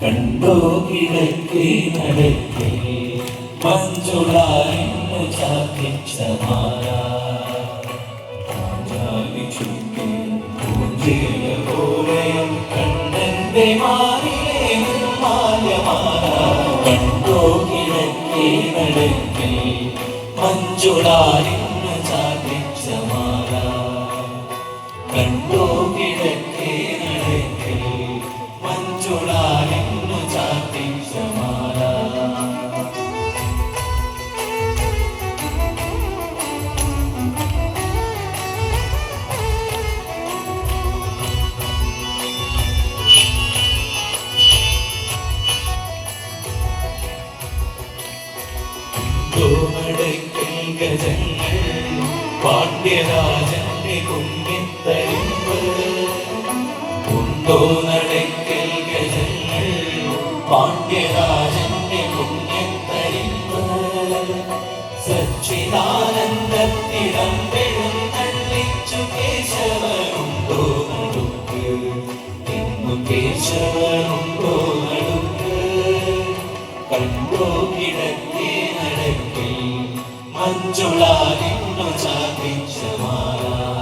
കണ്ടോ കിഴക്കേ നടക്കേ. മഞ്ജുളായിരുന്നു ചാത്തിച്ച മാല പാഞ്ചാലി ചുറ്റി പൂഞ്ചില പോലെയും കണ്ണന്റെ മാറിലെ മാല്യമാല കണ്ടോ കിഴക്കേ നടക്കേ. മഞ്ജുളായിരുന്നു തോമടയ്ക്കൽ ഗജങ്ങൾ പാണ്ഡ്യരാജന്റെ കുഞ്ഞിത്തരിമ്പ് ഉണ്ടോ നടയ്ക്കൽ ഗജങ്ങൾ പാണ്ഡ്യരാജന്റെ കുഞ്ഞിത്തരിമ്പ് സച്ചിദാനന്ദത്തിടം പെഴുന്നള്ളിച്ചു കേശവനുണ്ടോ നടുക്ക് ഇന്നു കേശവനുണ്ടോ నిత్యులా నిన్ను చాటించమారా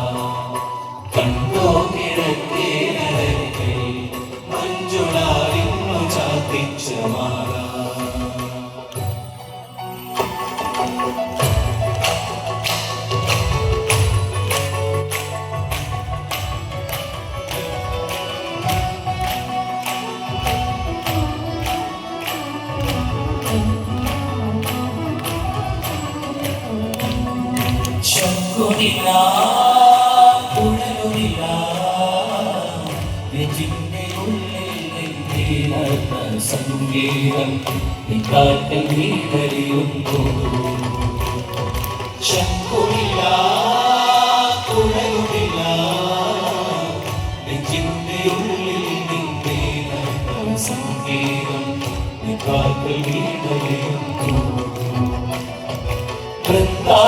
ശങ്കുനില കുഴലുനില നെഞ്ചിന്റെ ഉള്ളിൽ സംഗീതം നിക്കാട്ടിൽ വീടറിയുന്നു ശങ്കുനില കുഴലുനില നെഞ്ചിന്റെ ഉള്ളിൽ നെഞ്ചിലർന്ന സംഗീതം നിക്കാട്ടിൽ വീടറിയുന്നു വൃന്ദാവനമിലും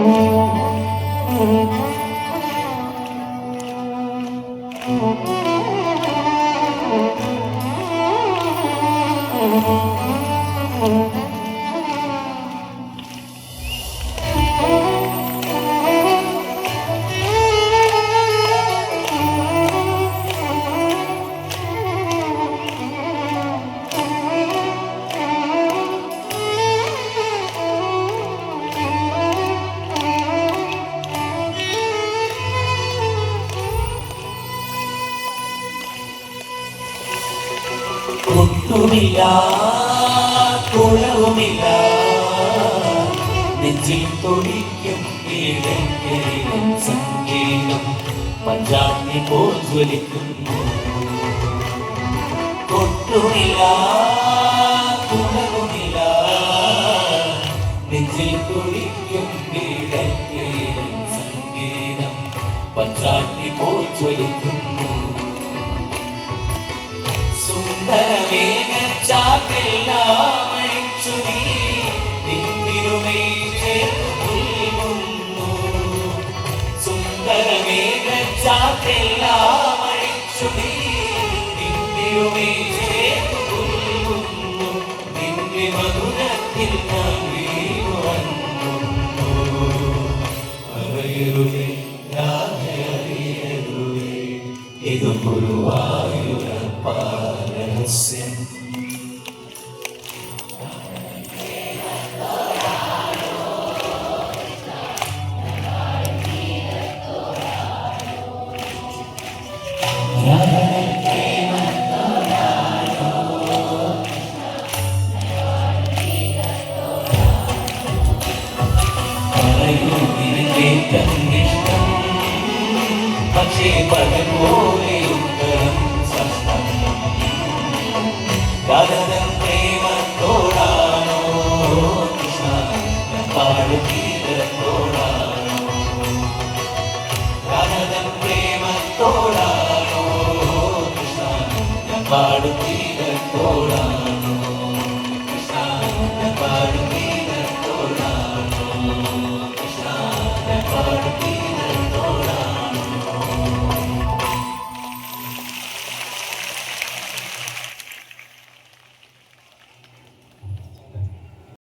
Oh. ഒട്ടുമില്ല കുളവുമില്ല നെഞ്ചിൽ തൊടിക്കും സംഗീതം പഞ്ചാഗ്നി പോൽ ജ്വലിക്കുന്നു ഒട്ടുമില്ല കുളവുമില്ല നെഞ്ചിൽ തൊടിക്കും സംഗീതം പഞ്ചാഗ്നി പോൽ ജ്വലിക്കുന്നു സുന്ദരമേഘച്ചാക്കെല്ലാമഴിച്ചു നീ നിന്നിരുമേ ചേർന്നു പുൽകുന്നു. നിന്റെ മധുരത്തിൽ ഇത് ഗുരുവായൂരപ്പാരഹസ്യം പറയൂ നിനക്കേറ്റം ഇഷ്ടം. പക്ഷേ പകൽ പോലെ ഉത്തരം സ്പഷ്ടം രാധതൻ പ്രേമത്തോടാണോ? കൃഷ്ണ പാടുതീരത്തോടാണോ രാധതൻ പ്രേമത്തോടാണോ? കൃഷ്ണ പാടുതീരത്തോടാണോ